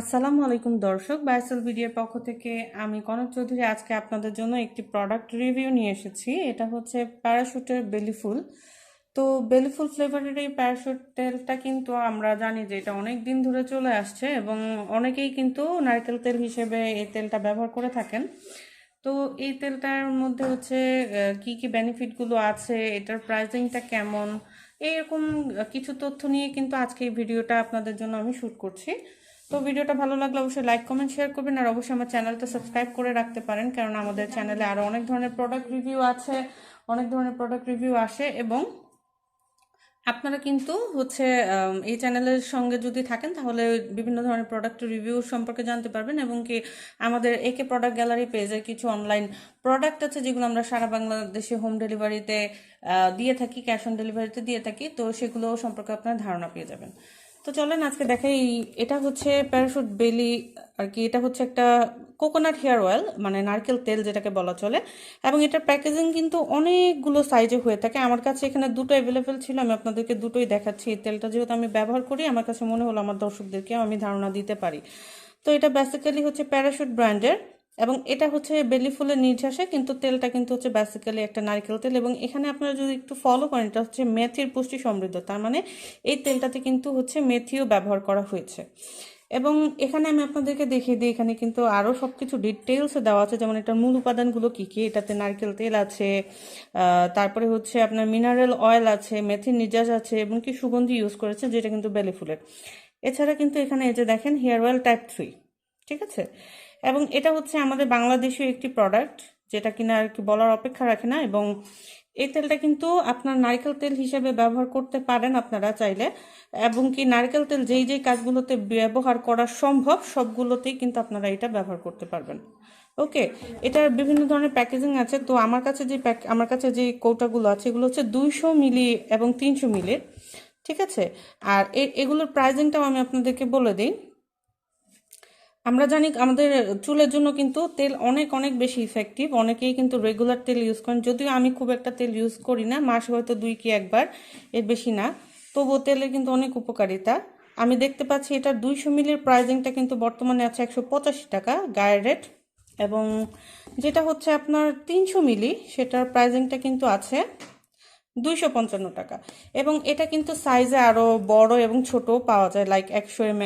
আসসালামু আলাইকুম দর্শক বাইসেল ভিডিওর পক্ষ থেকে আমি কনক চৌধুরী আজকে আপনাদের জন্য একটি প্রোডাক্ট রিভিউ নিয়ে এসেছি। এটা হচ্ছে প্যারাশুটের বেলিফুল তো বেলিফুল ফ্লেভারের এই প্যারাশুট তেলটা কিন্তু আমরা জানি যে এটা অনেক দিন ধরে চলে আসছে এবং অনেকেই কিন্তু নারকেল তেল হিসেবে এই তেলটা ব্যবহার করে থাকেন। তো এই তেলটার মধ্যে হচ্ছে কি কি বেনিফিটগুলো আছে, এটার প্রাইসিংটা কেমন এরকম কিছু তথ্য নিয়ে কিন্তু আজকে এই ভিডিওটা আপনাদের জন্য আমি শ্যুট করছি। তো ভিডিওটা ভালো লাগলে অবশ্যই লাইক কমেন্ট শেয়ার করবেন আর অবশ্যই আমার চ্যানেলটা সাবস্ক্রাইব করে রাখতে পারেন কারণ আমাদের চ্যানেলে আরও অনেক ধরনের প্রোডাক্ট রিভিউ আছে, অনেক ধরনের প্রোডাক্ট রিভিউ আসে এবং আপনারা কিন্তু হচ্ছে এই চ্যানেলের সঙ্গে যদি থাকেন তাহলে বিভিন্ন ধরনের প্রোডাক্ট রিভিউ সম্পর্কে জানতে পারবেন এবং কি আমাদের একে প্রোডাক্ট গ্যালারি পেজে কিছু অনলাইন প্রোডাক্ট আছে যেগুলো আমরা সারা বাংলাদেশে হোম ডেলিভারিতে দিয়ে থাকি ক্যাশ অন ডেলিভারিতে দিয়ে থাকি, তো সেগুলো সম্পর্কে আপনারা ধারণা পেয়ে যাবেন। তো চলেন আজকে দেখাই, এটা হচ্ছে প্যারাশুট বেলি আর কি, এটা হচ্ছে একটা কোকোনাট হেয়ার অয়েল মানে নারকেল তেল যেটাকে বলা চলে, এবং এটার প্যাকেজিং কিন্তু অনেকগুলো সাইজে হয়ে থাকে। আমার কাছে এখানে দুটো অ্যাভেলেবেল ছিল, আমি আপনাদেরকে দুটোই দেখাচ্ছি। এই তেলটা যেহেতু আমি ব্যবহার করি, আমার কাছে মনে হলো আমার দর্শকদেরকে আমি ধারণা দিতে পারি। তো এটা বেসিক্যালি হচ্ছে প্যারাশুট ব্র্যান্ডের এবং এটা হচ্ছে বেলি ফুলের নির্যাসে, কিন্তু তেলটা কিন্তু হচ্ছে বেসিক্যালি একটা নারকেল তেল। এবং এখানে আপনারা যদি একটু ফলো করেন, এটা হচ্ছে মেথির পুষ্টি সমৃদ্ধ। তার মানে এই তেলটাতে কিন্তু হচ্ছে মেথিও ব্যবহার করা হয়েছে। এবং এখানে আমি আপনাদেরকে দেখিয়ে দিই, এখানে কিন্তু আরও সব কিছু ডিটেলসে দেওয়া আছে। যেমন এটার মূল উপাদানগুলো কী কী? এটাতে নারকেল তেল আছে তারপরে হচ্ছে আপনার মিনারেল অয়েল আছে, মেথির নির্যাস আছে, এবং কি সুগন্ধি ইউজ করেছে, যেটা কিন্তু বেলি ফুলের। এছাড়া কিন্তু এখানে এই যে দেখেন হেয়ার অয়েল টাইপ থ্রি ঠিক আছে? এবং এটা হচ্ছে আমাদের বাংলাদেশীয় একটি প্রোডাক্ট যেটা কিনা আর কি বলার অপেক্ষা রাখে না এবং এই তেলটা কিন্তু আপনার নারকেল তেল হিসেবে ব্যবহার করতে পারেন আপনারা চাইলে। এবং কি নারকেল তেল যেই যেই কাজগুলোতে ব্যবহার করা সম্ভব, সবগুলোতেই কিন্তু আপনারা এটা ব্যবহার করতে পারবেন। ওকে? এটার বিভিন্ন ধরনের প্যাকেজিং আছে। তো আমার কাছে যে প্যাক, আমার কাছে যে কৌটাগুলো আছে, এগুলো হচ্ছে দুইশো মিলি এবং তিনশো মিলির ঠিক আছে? আর এগুলোর প্রাইজিংটাও আমি আপনাদেরকে বলে দিই। আমরা জানি আমাদের চুলের জন্য কিন্তু তেল অনেক অনেক বেশি ইফেক্টিভ অনেকেই কিন্তু রেগুলার তেল ইউজ করেন। যদিও আমি খুব একটা তেল ইউজ করি না, মাসে হয়তো দুই কি একবার, এর বেশি না। তবুও তেলের কিন্তু অনেক উপকারিতা। আমি দেখতে পাচ্ছি এটার দুইশো মিলির প্রাইজিংটা কিন্তু বর্তমানে আছে একশো পঁচাশি টাকা, গায়ের রেট। এবং যেটা হচ্ছে আপনার তিনশো মিলি সেটার প্রাইজিংটা কিন্তু আছে দুইশো পঞ্চান্ন টাকা। এবং এটা কিন্তু সাইজে আরও বড় এবং ছোট পাওয়া যায় লাইক একশো এম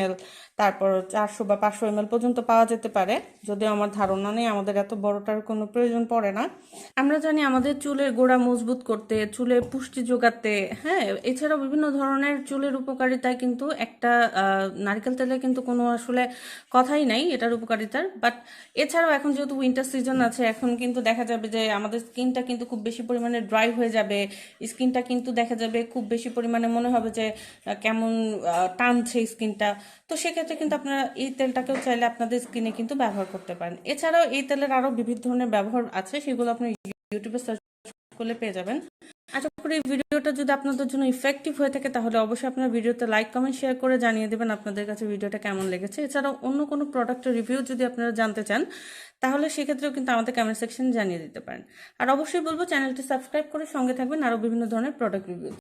তারপর চারশো বা পাঁচশো এমএল পর্যন্ত পাওয়া যেতে পারে। যদিও আমার ধারণা নেই, আমাদের এত বড়টার কোনো প্রয়োজন পড়ে না। আমরা জানি আমাদের চুলের গোড়া মজবুত করতে, চুলে পুষ্টি যোগাতে হ্যাঁ এছাড়াও বিভিন্ন ধরনের চুলের উপকারিতায় কিন্তু একটা নারকেল তেলে কিন্তু কোনো আসলে কথাই নাই এটার উপকারিতার। বাট এছাড়াও এখন যেহেতু উইন্টার সিজন আছে, এখন কিন্তু দেখা যাবে যে আমাদের স্কিনটা কিন্তু খুব বেশি পরিমাণে ড্রাই হয়ে যাবে। স্কিনটা কিন্তু দেখা যাবে খুব বেশি পরিমাণে মনে হবে যে কেমন টানছে স্কিনটা তো সেক্ষেত্রে কিন্তু আপনারা এই তেলটাকেও চাইলে আপনাদের স্কিনে কিন্তু ব্যবহার করতে পারেন। এছাড়াও এই তেলের আরও বিভিন্ন ধরনের ব্যবহার আছে, সেগুলো আপনি ইউটিউবে সার্চ করলে পেয়ে যাবেন। আশা করি এই ভিডিওটা যদি আপনাদের জন্য ইফেক্টিভ হয়ে থাকে, তাহলে অবশ্যই আপনারা ভিডিওতে লাইক কমেন্ট শেয়ার করে জানিয়ে দেবেন আপনাদের কাছে ভিডিওটা কেমন লেগেছে। এছাড়াও অন্য কোনো প্রোডাক্টের রিভিউ যদি আপনারা জানতে চান, তাহলে সেক্ষেত্রেও কিন্তু আমাদের কমেন্ট সেকশন জানিয়ে দিতে পারেন। আর অবশ্যই বলব চ্যানেলটি সাবস্ক্রাইব করে সঙ্গে থাকবেন আরও বিভিন্ন ধরনের প্রোডাক্ট রিভিউ